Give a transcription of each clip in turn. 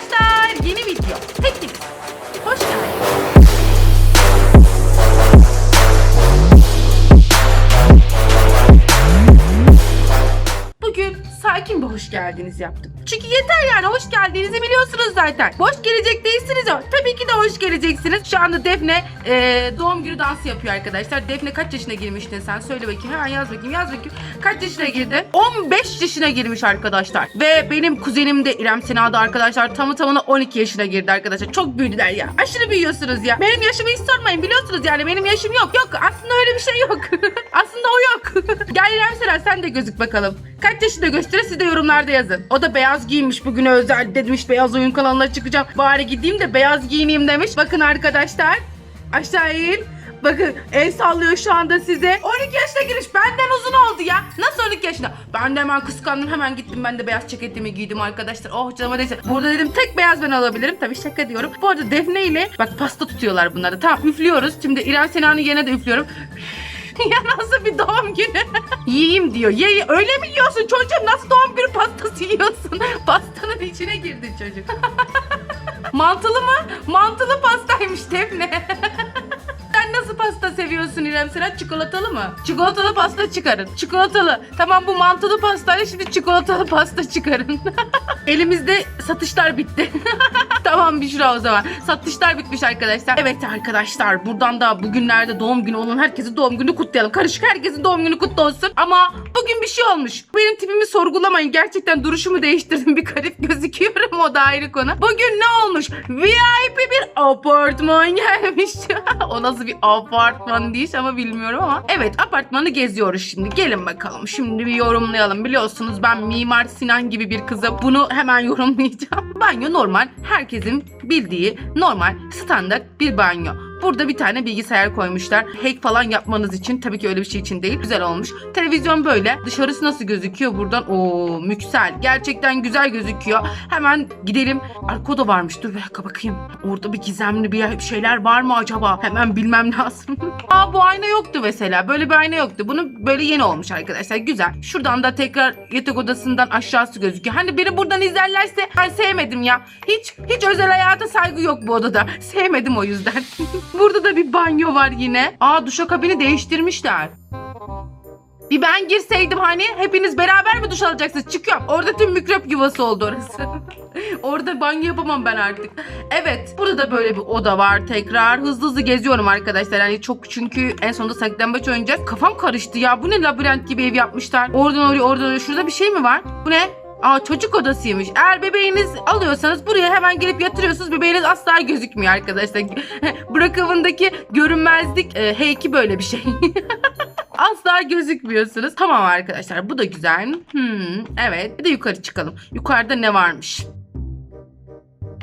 arkadaşlar yeni video. Hoş sakin bir hoş geldiniz yaptım. Çünkü yeter yani hoş geldiğinizi biliyorsunuz zaten. Boş gelecek değilsiniz o. Tabii ki de hoş geleceksiniz. Şu anda Defne eee, doğum günü dansı yapıyor arkadaşlar. Defne kaç yaşına girmiştin sen? Söyle bakayım. Hemen yaz bakayım yaz bakayım. Kaç yaşına girdi? 15 yaşına girmiş arkadaşlar. Ve benim kuzenim de İrem Sena'da arkadaşlar tamı tamına 12 yaşına girdi arkadaşlar. Çok büyüdüler ya. Aşırı büyüyorsunuz ya. Benim yaşımı hiç sormayın biliyorsunuz yani benim yaşım yok. Yok aslında öyle bir şey yok. aslında o yok. Gel İrem Sena sen de gözük bakalım. Kaç yaşında gösterir siz de yorumlarda yazın. O da beyaz giymiş bugüne özel demiş beyaz oyun kanalına çıkacağım. Bari gideyim de beyaz giyineyim demiş. Bakın arkadaşlar. Aşağı in. Bakın el sallıyor şu anda size. 12 yaşına giriş benden uzun oldu ya. Nasıl 12 yaşında? Ben de hemen kıskandım hemen gittim ben de beyaz ceketimi giydim arkadaşlar. Oh canıma neyse. Burada dedim tek beyaz ben alabilirim. Tabii şaka diyorum. Bu arada Defne ile bak pasta tutuyorlar bunları. Tamam üflüyoruz. Şimdi İrem Sena'nın yerine de üflüyorum. Ya nasıl bir doğum günü? Yiyeyim diyor. Ye, öyle mi yiyorsun çocuğum? Nasıl doğum günü pastası yiyorsun? Pastanın içine girdi çocuk. Mantılı mı? Mantılı pastaymış Defne. Sen nasıl pasta seviyorsun İrem Sena? Çikolatalı mı? Çikolatalı pasta çıkarın. Çikolatalı. Tamam bu mantılı pastayla şimdi çikolatalı pasta çıkarın. Elimizde satışlar bitti. tamam Büşra o zaman. Satışlar bitmiş arkadaşlar. Evet arkadaşlar buradan da bugünlerde doğum günü olan herkesin doğum günü kutlayalım. Karışık herkesin doğum günü kutlu olsun. Ama bugün bir şey olmuş. Benim tipimi sorgulamayın. Gerçekten duruşumu değiştirdim. Bir garip gözüküyorum o da ayrı konu. Bugün ne olmuş? VIP bir apartman gelmiş. o nasıl bir apartman değil ama bilmiyorum ama. Evet apartmanı geziyoruz şimdi. Gelin bakalım. Şimdi bir yorumlayalım. Biliyorsunuz ben Mimar Sinan gibi bir kızım. Bunu hemen yorumlayacağım. Banyo normal. Herkesin bildiği normal standart bir banyo. Burada bir tane bilgisayar koymuşlar. Hack falan yapmanız için. Tabii ki öyle bir şey için değil. Güzel olmuş. Televizyon böyle. Dışarısı nasıl gözüküyor buradan? Oo müksel. Gerçekten güzel gözüküyor. Hemen gidelim. Arka oda varmış. Dur bir bakayım. Orada bir gizemli bir bir şeyler var mı acaba? Hemen bilmem lazım. Aa bu ayna yoktu mesela. Böyle bir ayna yoktu. Bunu böyle yeni olmuş arkadaşlar. Güzel. Şuradan da tekrar yatak odasından aşağısı gözüküyor. Hani biri buradan izlerlerse ben sevmedim ya. Hiç hiç özel hayata saygı yok bu odada. Sevmedim o yüzden. Burada da bir banyo var yine. Aa duşakabini değiştirmişler. Bir ben girseydim hani hepiniz beraber mi duş alacaksınız? Çıkıyorum. Orada tüm mikrop yuvası oldu orası. Orada banyo yapamam ben artık. Evet. Burada da böyle bir oda var tekrar. Hızlı hızlı geziyorum arkadaşlar. Hani çok çünkü en sonunda saklambaç oynayacağız. Kafam karıştı ya. Bu ne labirent gibi ev yapmışlar. Oradan oraya oradan oraya. Şurada bir şey mi var? Bu ne? Aa çocuk odasıymış. Eğer bebeğiniz alıyorsanız buraya hemen gelip yatırıyorsunuz. Bebeğiniz asla gözükmüyor arkadaşlar. Bırakımındaki görünmezlik e, heyki böyle bir şey. Asla gözükmüyorsunuz. Tamam arkadaşlar bu da güzel. Hmm, evet bir de yukarı çıkalım. Yukarıda ne varmış?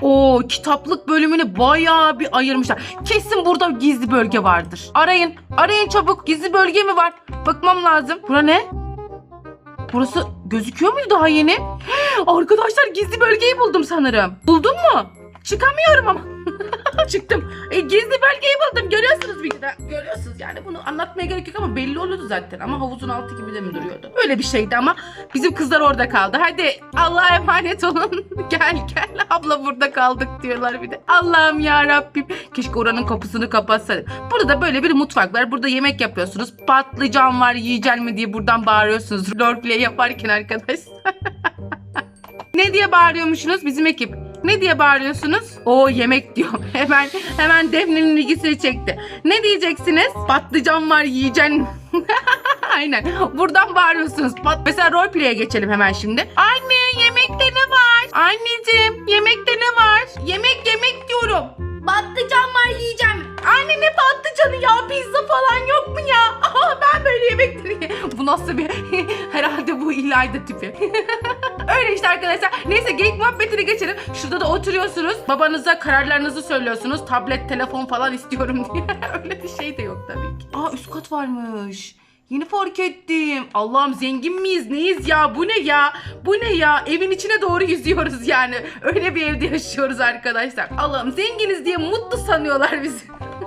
O kitaplık bölümünü bayağı bir ayırmışlar. Kesin burada gizli bölge vardır. Arayın. Arayın çabuk. Gizli bölge mi var? Bakmam lazım. Bura ne? Burası gözüküyor muydu daha yeni? Arkadaşlar gizli bölgeyi buldum sanırım. Buldun mu? Çıkamıyorum ama. Çıktım. E, gizli bölgeyi buldum. Görüyorsunuz de. Görüyorsunuz yani bunu anlatmaya gerek yok ama belli oluyordu zaten. Ama havuzun altı gibi de mi duruyordu? Öyle bir şeydi ama bizim kızlar orada kaldı. Hadi Allah'a emanet olun. gel gel abla burada kaldık diyorlar bir de. Allah'ım ya Rabbim. Keşke oranın kapısını kapatsaydık. Burada da böyle bir mutfak var. Burada yemek yapıyorsunuz. Patlıcan var yiyecek mi diye buradan bağırıyorsunuz. Roleplay yaparken arkadaşlar. Ne diye bağırıyormuşsunuz bizim ekip? Ne diye bağırıyorsunuz? O yemek diyor. Hemen hemen Defne'nin ilgisini çekti. Ne diyeceksiniz? Patlıcan var yiyeceksin. Aynen. Buradan bağırıyorsunuz. Pat Mesela roleplay'e geçelim hemen şimdi. Anne yemekte ne var? Anneciğim yemekte ne var? Yemek yemek diyorum. Patlıcan var yiyeceğim. Anne ne patlıcanı ya? Pizza falan yok mu ya? Aa, ben böyle yemekleri... bu nasıl bir... Herhalde bu İlayda tipi. Öyle işte arkadaşlar. Neyse geyik muhabbetine geçelim. Şurada da oturuyorsunuz. Babanıza kararlarınızı söylüyorsunuz. Tablet, telefon falan istiyorum diye. Öyle bir şey de yok tabii ki. Aa üst kat varmış. Yeni fark ettim. Allah'ım zengin miyiz? Neyiz ya? Bu ne ya? Bu ne ya? Evin içine doğru yüzüyoruz yani. Öyle bir evde yaşıyoruz arkadaşlar. Allah'ım zenginiz diye mutlu sanıyorlar bizi.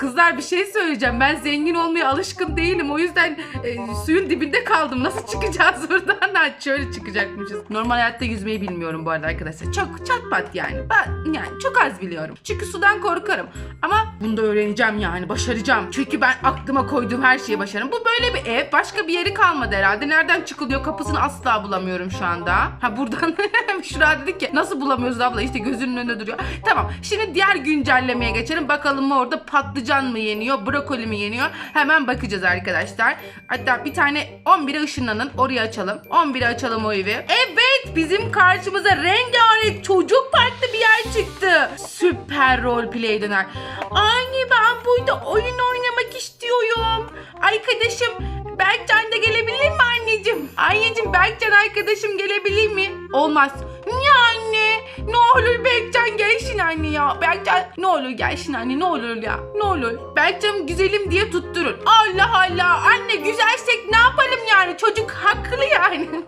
kızlar bir şey söyleyeceğim. Ben zengin olmaya alışkın değilim. O yüzden e, suyun dibinde kaldım. Nasıl çıkacağız buradan? Ha, şöyle çıkacakmışız. Normal hayatta yüzmeyi bilmiyorum bu arada arkadaşlar. Çok çatpat yani. Ben yani çok az biliyorum. Çünkü sudan korkarım. Ama bunu da öğreneceğim yani. Başaracağım. Çünkü ben aklıma koyduğum her şeyi başarırım. Bu böyle bir ev. Başka bir yeri kalmadı herhalde. Nereden çıkılıyor? Kapısını asla bulamıyorum şu anda. Ha buradan Şurada dedik ki nasıl bulamıyoruz abla? İşte gözünün önünde duruyor. Tamam. Şimdi diğer güncellemeye geçelim. Bakalım orada patlıcan mı yeniyor? Brokoli mi yeniyor? Hemen bakacağız arkadaşlar. Hatta bir tane 11'e ışınlanın. Orayı açalım. 11'e açalım o evi. Evet bizim karşımıza rengarenk çocuk parklı bir yer çıktı. Süper roleplay döner. Anne ben burada oyun oynamak istiyorum. Arkadaşım Berkcan da gelebilir mi anneciğim? Anneciğim Berkcan arkadaşım gelebilir mi? Olmaz. Niye anne? Ne olur Berkcan gelsin anne ya. Berkcan ne olur gelsin anne ne olur ya. Ne olur. Berkcan güzelim diye tutturun. Allah Allah. Anne güzelsek ne yapalım yani? Çocuk haklı yani.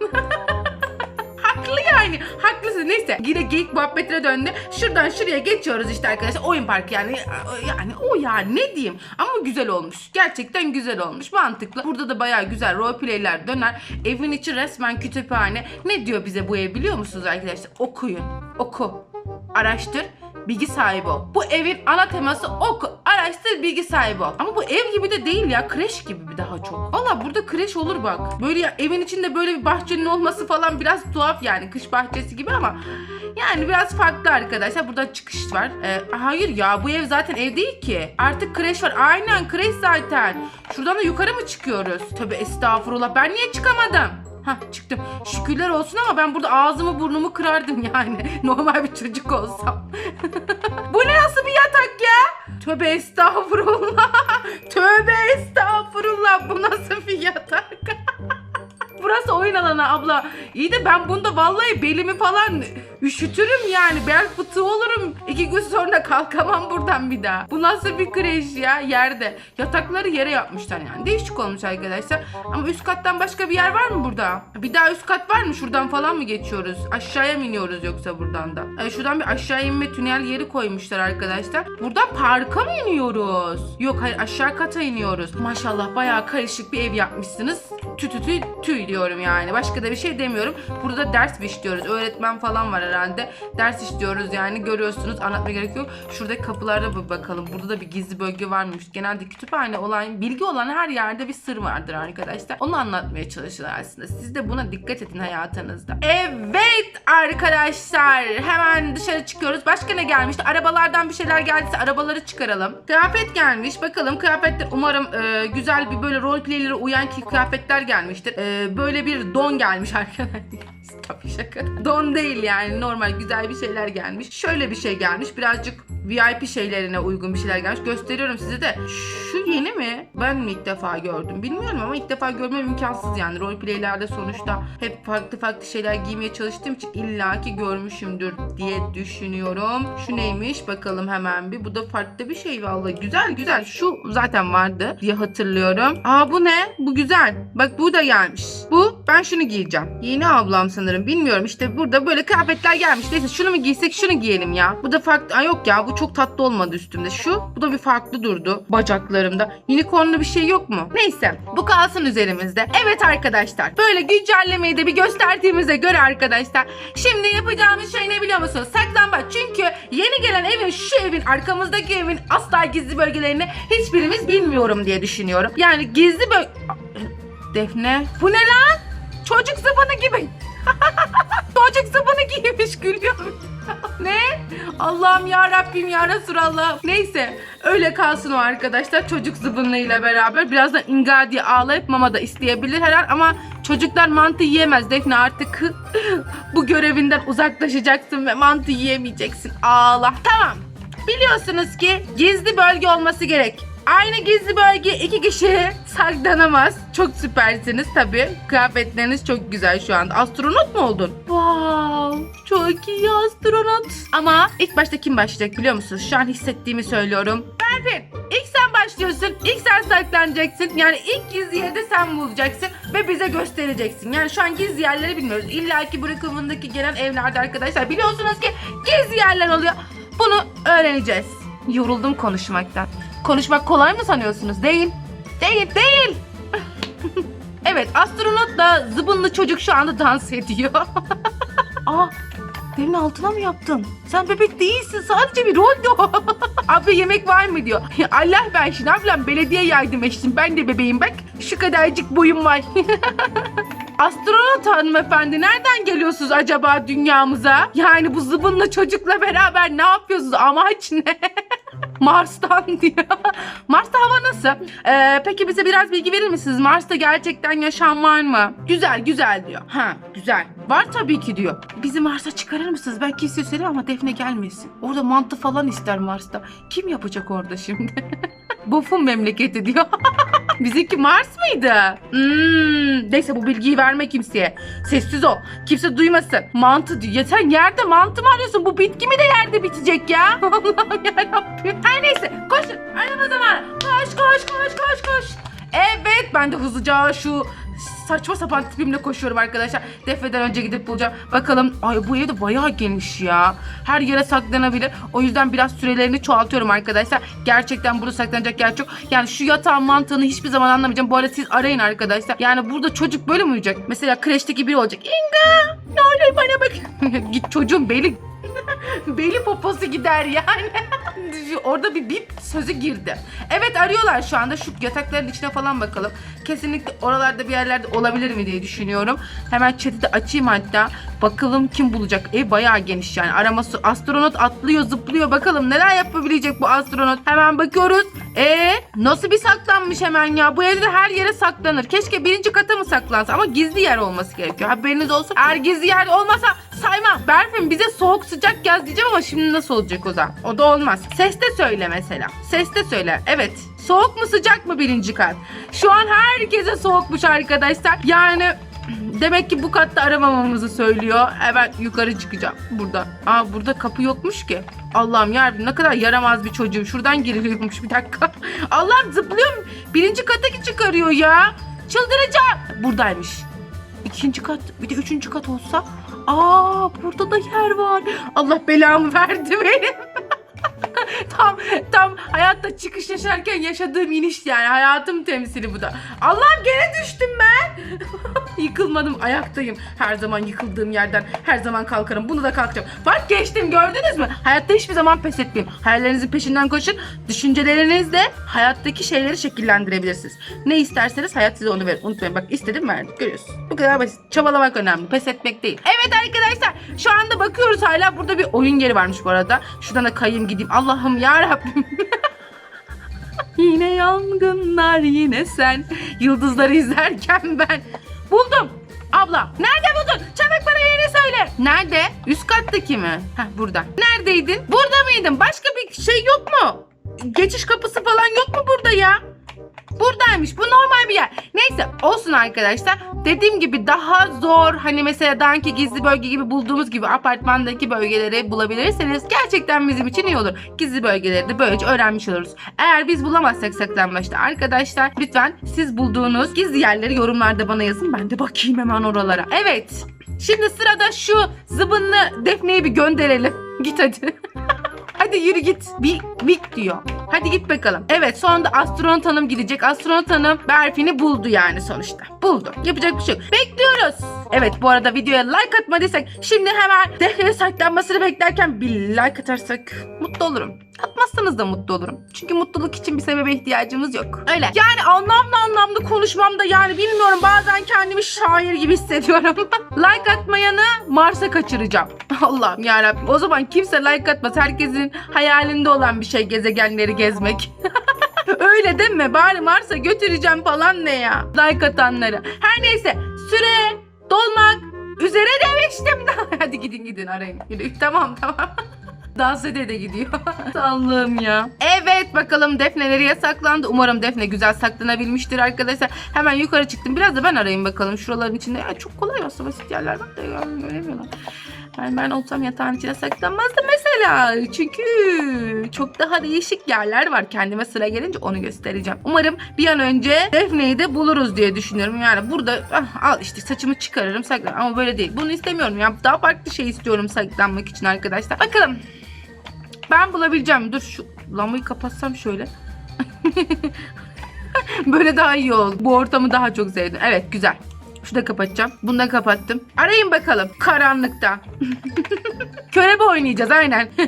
Haklı yani. Haklısın. Neyse. Yine geyik muhabbetine döndü. Şuradan şuraya geçiyoruz işte arkadaşlar. Oyun parkı yani. Yani o yani ne diyeyim. Ama güzel olmuş. Gerçekten güzel olmuş. Mantıklı. Burada da bayağı güzel roleplayler döner. Evin içi resmen kütüphane. Ne diyor bize bu ev biliyor musunuz arkadaşlar? Okuyun. Oku. Araştır. Bilgi sahibi ol. Bu evin ana teması oku, araştır, bilgi sahibi ol. Ama bu ev gibi de değil ya. Kreş gibi bir daha çok. Valla burada kreş olur bak. Böyle ya, evin içinde böyle bir bahçenin olması falan biraz tuhaf yani. Kış bahçesi gibi ama yani biraz farklı arkadaşlar. Burada çıkış var. Ee, hayır ya bu ev zaten ev değil ki. Artık kreş var. Aynen kreş zaten. Şuradan da yukarı mı çıkıyoruz? Tabii estağfurullah. Ben niye çıkamadım? Hah çıktım. Şükürler olsun ama ben burada ağzımı burnumu kırardım yani. Normal bir çocuk olsam. Bu ne nasıl bir yatak ya? Tövbe estağfurullah. Tövbe estağfurullah. Bu nasıl bir yatak? Burası oyun alanı abla. İyi de ben bunda vallahi belimi falan üşütürüm yani. Bel fıtığı olurum. İki gün sonra kalkamam buradan bir daha. Bu nasıl bir kreş ya yerde. Yatakları yere yapmışlar yani. Değişik olmuş arkadaşlar. Ama üst kattan başka bir yer var mı burada? Bir daha üst kat var mı? Şuradan falan mı geçiyoruz? Aşağıya mı iniyoruz yoksa buradan da? Ee, şuradan bir aşağı inme tünel yeri koymuşlar arkadaşlar. Buradan parka mı iniyoruz? Yok hayır aşağı kata iniyoruz. Maşallah bayağı karışık bir ev yapmışsınız. Tü tü tü tüy diyorum yani. Başka da bir şey demiyorum. Burada ders işliyoruz? Öğretmen falan var herhalde. Ders işliyoruz yani. Görüyorsunuz. Anlatma gerek yok. Şuradaki kapılarda bir bakalım. Burada da bir gizli bölge varmış. Genelde kütüphane olan, bilgi olan her yerde bir sır vardır arkadaşlar. Onu anlatmaya çalışıyorlar aslında. Siz de buna dikkat edin hayatınızda. Evet arkadaşlar. Hemen dışarı çıkıyoruz. Başka ne gelmişti? Arabalardan bir şeyler geldiyse arabaları çıkaralım. Kıyafet gelmiş. Bakalım kıyafetler umarım e, güzel bir böyle roleplaylere uyan ki kıyafetler gelmiştir. E, böyle bir don gelmiş arkadaşlar. Tabii şaka. Don değil yani normal güzel bir şeyler gelmiş. Şöyle bir şey gelmiş. Birazcık VIP şeylerine uygun bir şeyler gelmiş. Gösteriyorum size de. Şu yeni mi? Ben mi ilk defa gördüm? Bilmiyorum ama ilk defa görmem imkansız yani. Roleplaylerde sonuçta hep farklı farklı şeyler giymeye çalıştığım için illaki görmüşümdür diye düşünüyorum. Şu neymiş? Bakalım hemen bir. Bu da farklı bir şey vallahi. Güzel güzel. Şu zaten vardı diye hatırlıyorum. Aa bu ne? Bu güzel. Bak bu da gelmiş. Bu ben şunu giyeceğim. Yeni ablam sanırım. Bilmiyorum işte burada böyle kıyafetler gelmiş. Neyse şunu mu giysek şunu giyelim ya. Bu da farklı. Aa yok ya bu çok tatlı olmadı üstümde. Şu bu da bir farklı durdu bacaklarımda. Unicornlu bir şey yok mu? Neyse bu kalsın üzerimizde. Evet arkadaşlar böyle güncellemeyi de bir gösterdiğimize göre arkadaşlar şimdi yapacağımız şey ne biliyor musunuz? Saklambaç. Çünkü yeni gelen evin şu evin arkamızdaki evin asla gizli bölgelerini hiçbirimiz bilmiyorum diye düşünüyorum. Yani gizli böl... Defne. Bu ne lan? Çocuk zıbını gibi. Çocuk zıbını giymiş gülüyorum. ne? Allah'ım ya Rabbim ya Resulallah. Neyse öyle kalsın o arkadaşlar çocuk zıbınlığıyla beraber. Birazdan inga diye ağlayıp mama da isteyebilir her an ama çocuklar mantı yiyemez Defne artık bu görevinden uzaklaşacaksın ve mantı yiyemeyeceksin. Ağla. Tamam. Biliyorsunuz ki gizli bölge olması gerek. Aynı gizli bölge iki kişi saklanamaz. Çok süpersiniz tabii. Kıyafetleriniz çok güzel şu anda. Astronot mu oldun? Wow, çok iyi astronot. Ama ilk başta kim başlayacak biliyor musunuz? Şu an hissettiğimi söylüyorum. Berfin, ilk sen başlıyorsun. İlk sen saklanacaksın. Yani ilk gizli yeri de sen bulacaksın ve bize göstereceksin. Yani şu an gizli yerleri bilmiyoruz. İlla ki bırakımındaki gelen evlerde arkadaşlar biliyorsunuz ki gizli yerler oluyor. Bunu öğreneceğiz. Yoruldum konuşmaktan. Konuşmak kolay mı sanıyorsunuz? Değil. Değil, değil. evet, astronotla zıbınlı çocuk şu anda dans ediyor. Aa, Derin altına mı yaptın? Sen bebek değilsin. Sadece bir rol o. Abi yemek var mı diyor. Allah ben şimdi ablam belediye yardım etsin. Ben de bebeğim bak. Şu kadarcık boyum var. Astronot hanımefendi nereden geliyorsunuz acaba dünyamıza? Yani bu zıbınlı çocukla beraber ne yapıyorsunuz? Amaç ne? Mars'tan diyor. Mars'ta hava nasıl? Ee, peki bize biraz bilgi verir misiniz? Mars'ta gerçekten yaşam var mı? Güzel güzel diyor. Ha güzel. Var tabii ki diyor. Bizi Mars'a çıkarır mısınız? Ben kimseye söyleyeyim ama Defne gelmesin. Orada mantı falan ister Mars'ta. Kim yapacak orada şimdi? Bofun memleketi diyor. Bizimki Mars mıydı? Hmm, neyse bu bilgiyi verme kimseye. Sessiz ol. Kimse duymasın. Mantı diyor. Ya sen yerde mantı mı arıyorsun? Bu bitki mi de yerde bitecek ya? Allah'ım yarabbim. Her neyse koşun. Araba zamanı. Koş koş koş koş koş. Evet ben de hızlıca şu saçma sapan tipimle koşuyorum arkadaşlar. Defneden önce gidip bulacağım. Bakalım. Ay bu ev de bayağı geniş ya. Her yere saklanabilir. O yüzden biraz sürelerini çoğaltıyorum arkadaşlar. Gerçekten burada saklanacak yer çok. Yani şu yatağın mantığını hiçbir zaman anlamayacağım. Bu arada siz arayın arkadaşlar. Yani burada çocuk böyle mi uyuyacak? Mesela kreşteki biri olacak. İnga ne olur bana bak. Git çocuğun beli beli poposu gider yani. Orada bir bip sözü girdi. Evet arıyorlar şu anda. Şu yatakların içine falan bakalım. Kesinlikle oralarda bir yerlerde olabilir mi diye düşünüyorum. Hemen chat'i de açayım hatta. Bakalım kim bulacak. Ev bayağı geniş yani. Araması astronot atlıyor zıplıyor. Bakalım neler yapabilecek bu astronot. Hemen bakıyoruz. E nasıl bir saklanmış hemen ya. Bu evde her yere saklanır. Keşke birinci kata mı saklansa ama gizli yer olması gerekiyor. Haberiniz olsun. Eğer gizli yer olmasa saymam. Berfin bize soğuk sıcak yaz diyeceğim ama şimdi nasıl olacak o zaman? O da olmaz. Seste söyle mesela. Seste söyle. Evet. Soğuk mu sıcak mı birinci kat? Şu an herkese soğukmuş arkadaşlar. Yani demek ki bu katta aramamamızı söylüyor. Evet yukarı çıkacağım burada. Aa burada kapı yokmuş ki. Allah'ım yarabbim ne kadar yaramaz bir çocuğum. Şuradan giriliyormuş bir dakika. Allah'ım zıplıyorum. Birinci kata çıkarıyor ya. Çıldıracağım. Buradaymış. İkinci kat bir de üçüncü kat olsa. Aa burada da yer var. Allah belamı verdi benim. Tam tam hayatta çıkış yaşarken yaşadığım iniş yani hayatım temsili bu da. Allah'ım gene düştüm ben. Yıkılmadım ayaktayım. Her zaman yıkıldığım yerden her zaman kalkarım. Bunu da kalkacağım. Bak geçtim gördünüz mü? Hayatta hiçbir zaman pes etmeyin. Hayallerinizin peşinden koşun. Düşüncelerinizle hayattaki şeyleri şekillendirebilirsiniz. Ne isterseniz hayat size onu verir. Unutmayın bak istedim verdik görüyorsun. Bu kadar basit. Çabalamak önemli. Pes etmek değil. Evet arkadaşlar şu anda bakıyoruz hala burada bir oyun yeri varmış bu arada. Şuradan da kayayım gideyim. Allah'ım ya Rabbim. Yine yangınlar yine sen. Yıldızları izlerken ben. Buldum. Abla nerede buldun? Çabuk bana yerini söyle. Nerede? Üst kattaki mi? Heh burada. Neredeydin? Burada mıydın? Başka bir şey yok mu? Geçiş kapısı falan yok mu burada ya? Buradaymış. Bu normal bir yer. Neyse olsun arkadaşlar. Dediğim gibi daha zor hani mesela daha önce gizli bölge gibi bulduğumuz gibi apartmandaki bölgeleri bulabilirseniz gerçekten bizim için iyi olur. Gizli bölgeleri de böylece öğrenmiş oluruz. Eğer biz bulamazsak saklanmaçta arkadaşlar lütfen siz bulduğunuz gizli yerleri yorumlarda bana yazın. Ben de bakayım hemen oralara. Evet. Şimdi sırada şu zıbınlı Defne'yi bir gönderelim. Git hadi. Hadi yürü git. Bir vik diyor. Hadi git bakalım. Evet sonunda astronot hanım gidecek. Astronot hanım Berfin'i buldu yani sonuçta. Buldu. Yapacak bir şey yok. Bekliyoruz. Evet bu arada videoya like atmadıysak şimdi hemen Defne'nin saklanmasını beklerken bir like atarsak mutlu olurum. Atmazsanız da mutlu olurum. Çünkü mutluluk için bir sebebe ihtiyacımız yok. Öyle. Yani anlamlı anlamlı konuşmamda yani bilmiyorum bazen kendimi şair gibi hissediyorum. like atmayanı Mars'a kaçıracağım. Allah'ım yarabbim. O zaman kimse like atmaz. Herkesin hayalinde olan bir şey gezegenleri gezmek. Öyle deme bari Mars'a götüreceğim falan ne ya. Like atanları. Her neyse süre dolmak üzere demiştim. Hadi gidin gidin arayın. Yürü. Tamam tamam. Dans ede de gidiyor. Allah'ım ya. Evet bakalım Defne nereye saklandı. Umarım Defne güzel saklanabilmiştir arkadaşlar. Hemen yukarı çıktım. Biraz da ben arayayım bakalım. Şuraların içinde ya çok kolay aslında basit yerler var da ya göremiyorlar. Yani ben olsam yatağın içine saklanmazdım mesela. Çünkü çok daha değişik yerler var. Kendime sıra gelince onu göstereceğim. Umarım bir an önce Defne'yi de buluruz diye düşünüyorum. Yani burada ah, al işte saçımı çıkarırım saklan. Ama böyle değil. Bunu istemiyorum ya. Daha farklı şey istiyorum saklanmak için arkadaşlar. Bakalım. Ben bulabileceğim. Dur şu lambayı kapatsam şöyle. Böyle daha iyi oldu. Bu ortamı daha çok sevdim. Evet güzel. Şunu da kapatacağım. Bunu da kapattım. Arayın bakalım. Karanlıkta. Körebe oynayacağız aynen.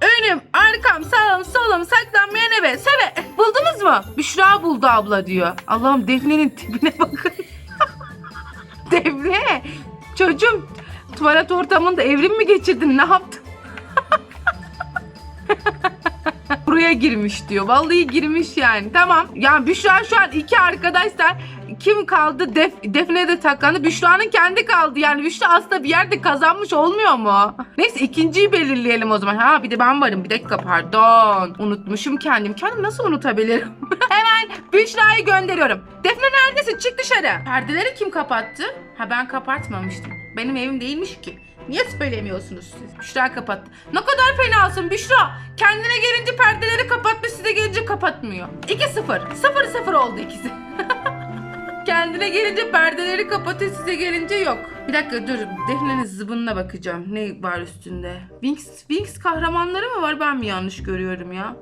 Önüm, arkam, sağım, solum, saklanmayan eve, seve. Buldunuz mu? Büşra buldu abla diyor. Allah'ım Defne'nin tipine bakın. Defne, çocuğum tuvalet ortamında evrim mi geçirdin? Ne yaptın? Buraya girmiş diyor. Vallahi girmiş yani. Tamam. Yani Büşra şu an iki arkadaşlar kim kaldı? Def, Defne de taklandı. Büşra'nın kendi kaldı. Yani Büşra aslında bir yerde kazanmış olmuyor mu? Neyse ikinciyi belirleyelim o zaman. Ha bir de ben varım. Bir dakika pardon. Unutmuşum kendim. Kendim nasıl unutabilirim? Hemen Büşra'yı gönderiyorum. Defne neredesin? Çık dışarı. Perdeleri kim kapattı? Ha ben kapatmamıştım. Benim evim değilmiş ki. Niye söylemiyorsunuz siz? Büşra kapattı. Ne kadar fenasın Büşra. Kendine gelince perdeleri kapatmış size gelince kapatmıyor. 2-0. 0-0 oldu ikisi. Kendine gelince perdeleri kapatıyor size gelince yok. Bir dakika dur Defne'nin zıbınına bakacağım. Ne var üstünde? Wings, Wings kahramanları mı var ben mi yanlış görüyorum ya?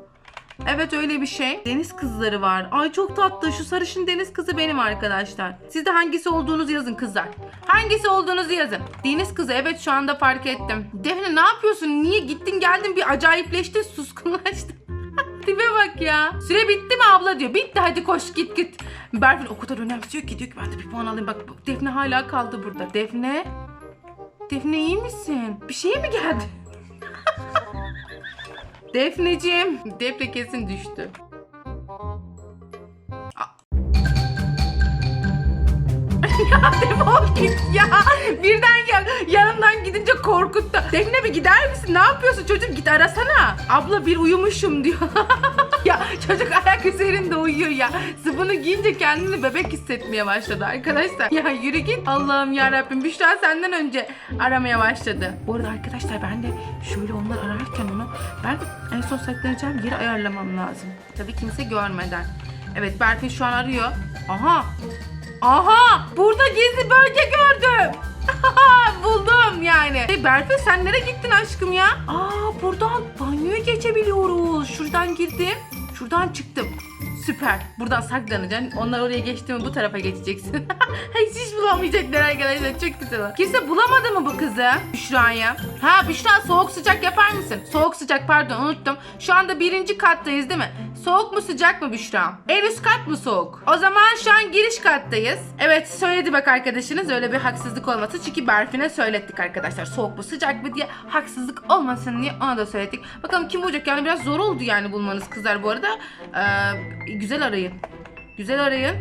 Evet öyle bir şey. Deniz kızları var. Ay çok tatlı. Şu sarışın deniz kızı benim arkadaşlar. Siz de hangisi olduğunuzu yazın kızlar. Hangisi olduğunuzu yazın. Deniz kızı evet şu anda fark ettim. Defne ne yapıyorsun? Niye gittin geldin bir acayipleştin suskunlaştın. Tipe bak ya. Süre bitti mi abla diyor. Bitti hadi koş git git. Berfin o kadar önemsiyor ki diyor ki ben de bir puan alayım. Bak Defne hala kaldı burada. Defne. Defne iyi misin? Bir şey mi geldi? Defneciğim. Defne kesin düştü. Ya defol git ya. Birden gidince korkuttu. Defne bir gider misin? Ne yapıyorsun çocuğum? Git arasana. Abla bir uyumuşum diyor. ya çocuk ayak üzerinde uyuyor ya. Zıbını giyince kendini bebek hissetmeye başladı arkadaşlar. Ya yürü git. Allah'ım ya Rabbim. Büşra senden önce aramaya başladı. Bu arada arkadaşlar ben de şöyle onlar ararken onu ben en son saklanacağım yeri ayarlamam lazım. Tabii kimse görmeden. Evet Berfin şu an arıyor. Aha Aha! Burada gizli bölge gördüm. Buldum yani. Hey Berfe sen nereye gittin aşkım ya? Aa buradan banyoya geçebiliyoruz. Şuradan girdim. Şuradan çıktım. Süper. Buradan saklanacaksın. Onlar oraya geçti mi bu tarafa geçeceksin. hiç hiç bulamayacaklar arkadaşlar. Çok güzel. Kimse bulamadı mı bu kızı? Büşra'ya. Ha Büşra soğuk sıcak yapar mısın? Soğuk sıcak pardon unuttum. Şu anda birinci kattayız değil mi? Soğuk mu sıcak mı Büşra? En üst kat mı soğuk? O zaman şu an giriş kattayız. Evet söyledi bak arkadaşınız öyle bir haksızlık olmasın. Çünkü Berfin'e söylettik arkadaşlar. Soğuk mu sıcak mı diye haksızlık olmasın diye ona da söyledik. Bakalım kim bulacak yani biraz zor oldu yani bulmanız kızlar bu arada. Ee, güzel arayın. Güzel arayın.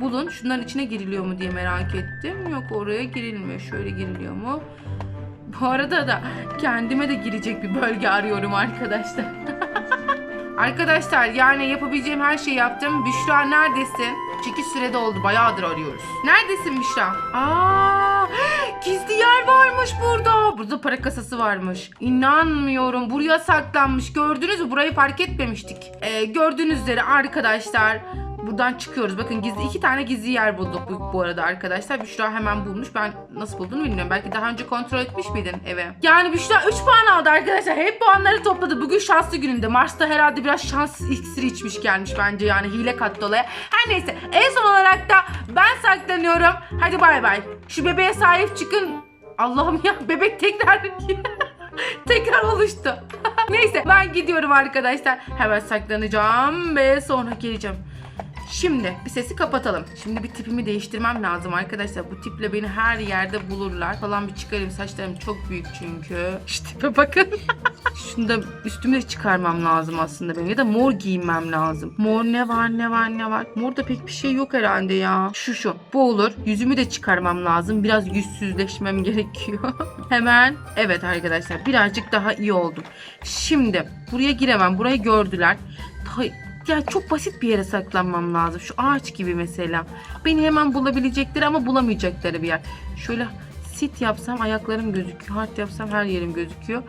Bulun. Şunların içine giriliyor mu diye merak ettim. Yok oraya girilmiyor. Şöyle giriliyor mu? Bu arada da kendime de girecek bir bölge arıyorum arkadaşlar. Arkadaşlar yani yapabileceğim her şeyi yaptım. Büşra neredesin? Çünkü sürede oldu. Bayağıdır arıyoruz. Neredesin Büşra? Aa, gizli yer varmış burada. Burada para kasası varmış. İnanmıyorum. Buraya saklanmış. Gördünüz mü? Burayı fark etmemiştik. Ee, gördüğünüz üzere arkadaşlar buradan çıkıyoruz. Bakın gizli iki tane gizli yer bulduk bu, arada arkadaşlar. Büşra hemen bulmuş. Ben nasıl bulduğunu bilmiyorum. Belki daha önce kontrol etmiş miydin eve? Yani Büşra 3 puan aldı arkadaşlar. Hep puanları topladı. Bugün şanslı gününde. Mars'ta herhalde biraz şans iksiri içmiş gelmiş bence yani hile kattı olaya. Her neyse en son olarak da ben saklanıyorum. Hadi bay bay. Şu bebeğe sahip çıkın. Allah'ım ya bebek tekrar tekrar oluştu. Neyse ben gidiyorum arkadaşlar. Hemen saklanacağım ve sonra geleceğim. Şimdi bir sesi kapatalım. Şimdi bir tipimi değiştirmem lazım arkadaşlar. Bu tiple beni her yerde bulurlar. Falan bir çıkarayım. Saçlarım çok büyük çünkü. Şu tipe bakın. Şunu da üstüme çıkarmam lazım aslında benim. Ya da mor giyinmem lazım. Mor ne var ne var ne var. Morda pek bir şey yok herhalde ya. Şu şu. Bu olur. Yüzümü de çıkarmam lazım. Biraz yüzsüzleşmem gerekiyor. Hemen. Evet arkadaşlar birazcık daha iyi oldum. Şimdi buraya giremem. Burayı gördüler. Ya çok basit bir yere saklanmam lazım. Şu ağaç gibi mesela. Beni hemen bulabilecekleri ama bulamayacakları bir yer. Şöyle sit yapsam ayaklarım gözüküyor. Hard yapsam her yerim gözüküyor.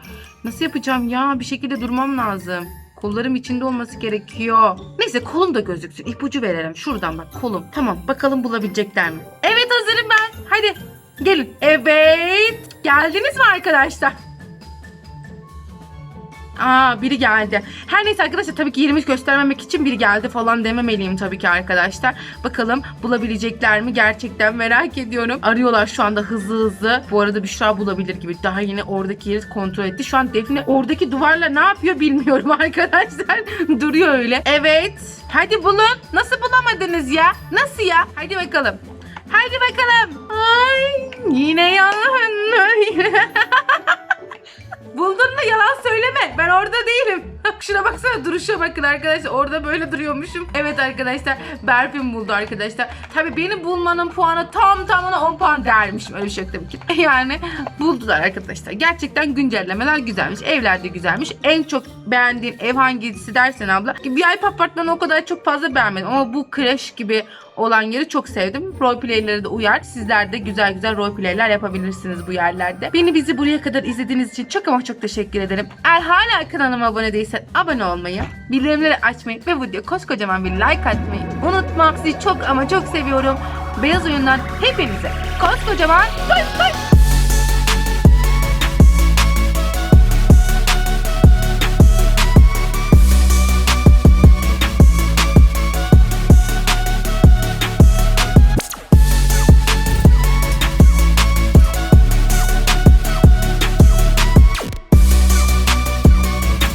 Nasıl yapacağım ya? Bir şekilde durmam lazım. Kollarım içinde olması gerekiyor. Neyse kolum da gözüksün. İpucu verelim. Şuradan bak kolum. Tamam bakalım bulabilecekler mi? Evet hazırım ben. Hadi gelin. Evet. Geldiniz mi arkadaşlar? Aa biri geldi. Her neyse arkadaşlar tabii ki yerimi göstermemek için biri geldi falan dememeliyim tabii ki arkadaşlar. Bakalım bulabilecekler mi? Gerçekten merak ediyorum. Arıyorlar şu anda hızlı hızlı. Bu arada Büşra bulabilir gibi. Daha yine oradaki yeri kontrol etti. Şu an Defne oradaki duvarla ne yapıyor bilmiyorum arkadaşlar. Duruyor öyle. Evet. Hadi bulun. Nasıl bulamadınız ya? Nasıl ya? Hadi bakalım. Hadi bakalım. Ay yine yalan. Buldun mu yalan söyleme. Ben orada değilim. Şuna baksana duruşa bakın arkadaşlar. Orada böyle duruyormuşum. Evet arkadaşlar. Berfin buldu arkadaşlar. Tabii beni bulmanın puanı tam tamına 10 puan dermişim. Öyle bir şey yok tabii ki. Yani buldular arkadaşlar. Gerçekten güncellemeler güzelmiş. Evler de güzelmiş. En çok beğendiğin ev hangisi dersen abla. VIP apartmanı o kadar çok fazla beğenmedim. Ama bu crash gibi olan yeri çok sevdim. Roleplay'lere de uyar. Sizler de güzel güzel roleplay'ler yapabilirsiniz bu yerlerde. Beni bizi buraya kadar izlediğiniz için çok ama çok teşekkür ederim. Eğer hala kanalıma abone değilsen abone olmayı, bildirimleri açmayı ve video koskocaman bir like atmayı unutma. Sizi çok ama çok seviyorum. Beyaz oyundan hepinize koskocaman bay bay.